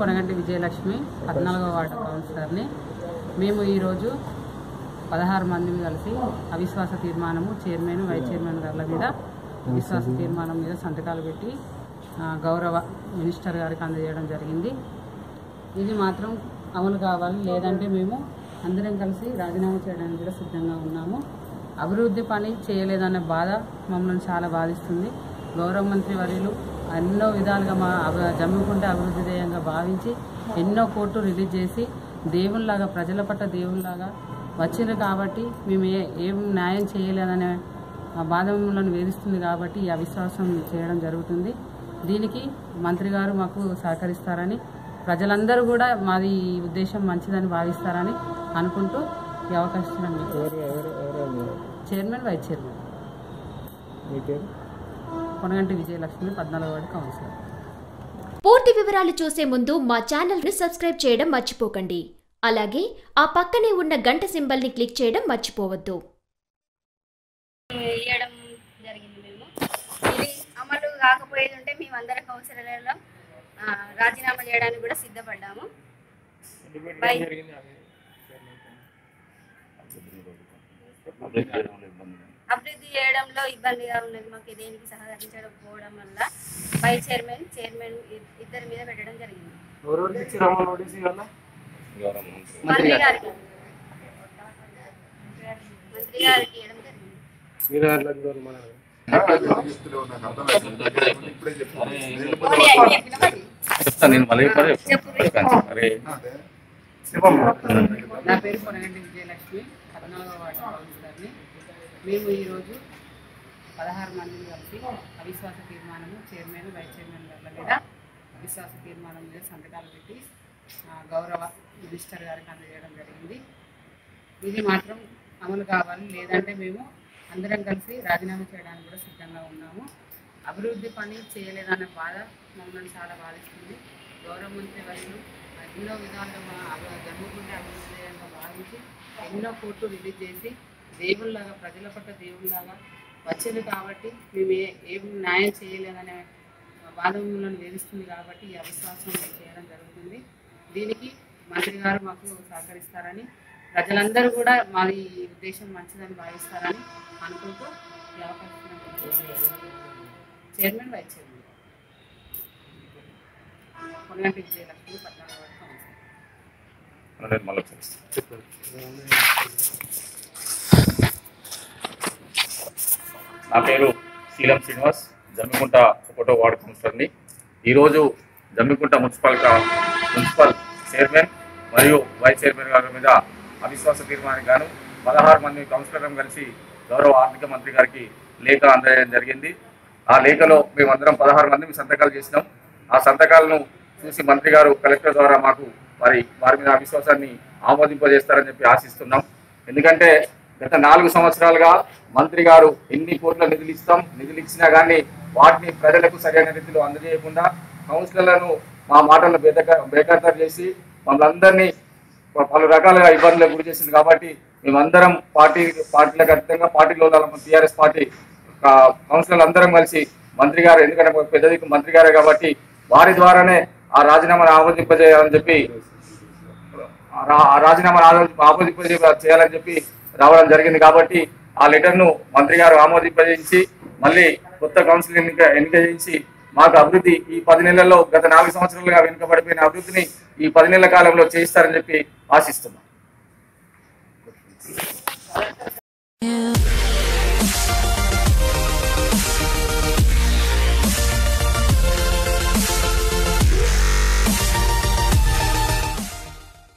కొనగంటి విజయలక్ష్మి పద్నాలుగో వార్డు కౌన్సిలర్ని. మేము ఈరోజు పదహారు మందిని కలిసి అవిశ్వాస తీర్మానము చైర్మన్ వైస్ చైర్మన్ గారి మీద విశ్వాస తీర్మానం మీద సంతకాలు పెట్టి గౌరవ మినిస్టర్ గారికి అందజేయడం జరిగింది. ఇది మాత్రం అమలు కావాలి లేదంటే మేము అందరం కలిసి రాజీనామా చేయడానికి కూడా సిద్ధంగా ఉన్నాము. అభివృద్ధి పని చేయలేదనే బాధ మమ్మల్ని చాలా బాధిస్తుంది. గౌరవ మంత్రి వర్యులు ఎన్నో విధాలుగా మా అభి- జమ్మికుంట అభివృద్ధి ధ్యేయంగా భావించి ఎన్నో కోర్టు రిలీజ్ చేసి దేవుళ్ళలాగా ప్రజల పట్ల దేవుళ్ళలాగా వచ్చింది కాబట్టి మేము ఏ ఏం న్యాయం చేయలేదనే ఆ బాధ మమ్మల్ని వేధిస్తుంది కాబట్టి ఈ అవిశ్వాసం చేయడం జరుగుతుంది. దీనికి మంత్రి గారు మాకు సహకరిస్తారని ప్రజలందరూ కూడా మాది ఈ ఉద్దేశం మంచిదని భావిస్తారని అనుకుంటూ ఈ అవకాశం chairman vice chairman. Konaganti Vijayalakshmi పద్నాలుగు వార్డు కౌన్సిలర్. పూర్తి వివరాలు చూసే ముందు మా ఛానల్ని సబ్స్క్రైబ్ చేయడం మర్చిపోకండి. అలాగే ఆ పక్కనే ఉన్న గంట సింబల్ని క్లిక్ చేయడం మర్చిపోవద్దు. ఇవ్వడం జరిగింది మేము. ఇది అమలు కాకపోయేది ఉంటే మేము అందరం కౌన్సిలర్లో ఆ, రాజీనామా చేయడానికి కూడా సిద్ధపడ్డాము. బై. అభివృద్ధి చేయడంలో ఇబ్బందిగా ఉన్నది మాకు దేనికి సహకరించకపోవడం వల్ల బై చైర్మన్ చైర్మన్ ఇద్దరి మీద పెట్టడం జరిగింది. మంత్రి గారికి. మంత్రి గారికి ఇవ్వడం. చెప్తాను నేను మళ్ళీ కూడా. చెప్తాను అరే. నా పేరు కొనగంటి విజయలక్ష్మి. పద్నాలుగో వార్డు. మేము ఈరోజు పదహారు మందిని కలిసి అవిశ్వాస తీర్మానము చైర్మన్ వైస్ చైర్మన్ గారి మీద అవిశ్వాస తీర్మానం మీద సంతకాలు పెట్టి గౌరవ మినిస్టర్ గారికి అందజేయడం జరిగింది. ఇది మాత్రం అమలు కావాలి లేదంటే మేము అందరం కలిసి రాజీనామా చేయడానికి కూడా సిద్ధంగా ఉన్నాము. అభివృద్ధి పని చేయలేదన్న బాధ మమ్మల్ని చాలా బాధిస్తుంది. గౌరవ మంత్రి వైద్యులు ఎన్నో విధాలుగా మా అభివృద్ధి ధ్యేయంగా భావించి ఎన్నో కోర్టు రిలీజ్ చేసి దేవుళ్ళగా ప్రజల పట్ల దేవుళ్ళగా వచ్చింది కాబట్టి మేము ఏ ఏం న్యాయం చేయలేదనే వాదములను మమ్మల్ని వేధిస్తుంది కాబట్టి ఈ అవిశ్వాసం చేయడం జరుగుతుంది. దీనికి మంత్రి గారు మాకు సహకరిస్తారని ప్రజలందరూ కూడా మా ఈ ఉద్దేశం మంచిదని భావిస్తారని అనుకుంటూ ఈ అవకాశం chairman vice chairman Konaganti Vijayalakshmi పద్నాలుగు వరకు మళ్ళీ నా పేరు శీలం శ్రీనివాస్. జమ్మికుంట ఒకటో వార్డు కౌన్సిలర్ని ఈరోజు జమ్మికుంట మున్సిపల్ మున్సిపల్ చైర్మన్ మరియు వైస్ చైర్మన్ గారి మీద అవిశ్వాస తీర్మానానికి గాను పదహారు మంది కౌన్సిలర్లను కలిసి గౌరవ ఆర్థిక మంత్రి గారికి లేఖ అందజేయడం జరిగింది. ఆ లేఖలో మేమందరం పదహారు మంది సంతకాలు చేసినాం. ఆ సంతకాలను చూసి మంత్రి గారు కలెక్టర్ ద్వారా మాకు వారి వారి మీద అవిశ్వాసాన్ని ఆమోదింపజేస్తారని చెప్పి ఆశిస్తున్నాం. ఎందుకంటే గత నాలుగు సంవత్సరాలుగా మంత్రి గారు ఎన్ని కోట్ల నిధులు ఇస్తాం నిధులు ఇచ్చినా కానీ వాటిని ప్రజలకు సరైన రీతిలో అందజేయకుండా కౌన్సిలర్లను మా మాటలను బేదక బేఖాతరు చేసి మమ్మల్ని అందరినీ పలు రకాలుగా ఇబ్బందులకు గురి చేసింది కాబట్టి మేమందరం పార్టీ పార్టీలకు అతీతంగా పార్టీలో టీఆర్ఎస్ పార్టీ కౌన్సిలర్లు అందరం కలిసి మంత్రి గారు ఎందుకంటే మాకు పెద్ద దిక్కు మంత్రి గారే కాబట్టి వారి ద్వారానే ఆ రాజీనామాను ఆమోదింపజేయాలని చెప్పి ఆ రాజీనామాను ఆమోదింపజే చేయాలని చెప్పి రావడం జరిగింది కాబట్టి ఆ లెటర్ను మంత్రి గారు ఆమోదింపజేసి మళ్ళీ కొత్త కౌన్సిల్ ఎన్నిక ఎన్నిక చేసి మాకు అభివృద్ధి ఈ పది నెలల్లో గత నాలుగు సంవత్సరాలుగా వెనుకబడిపోయిన అభివృద్ధిని ఈ పది నెలల కాలంలో చేయిస్తారని చెప్పి ఆశిస్తున్నాం.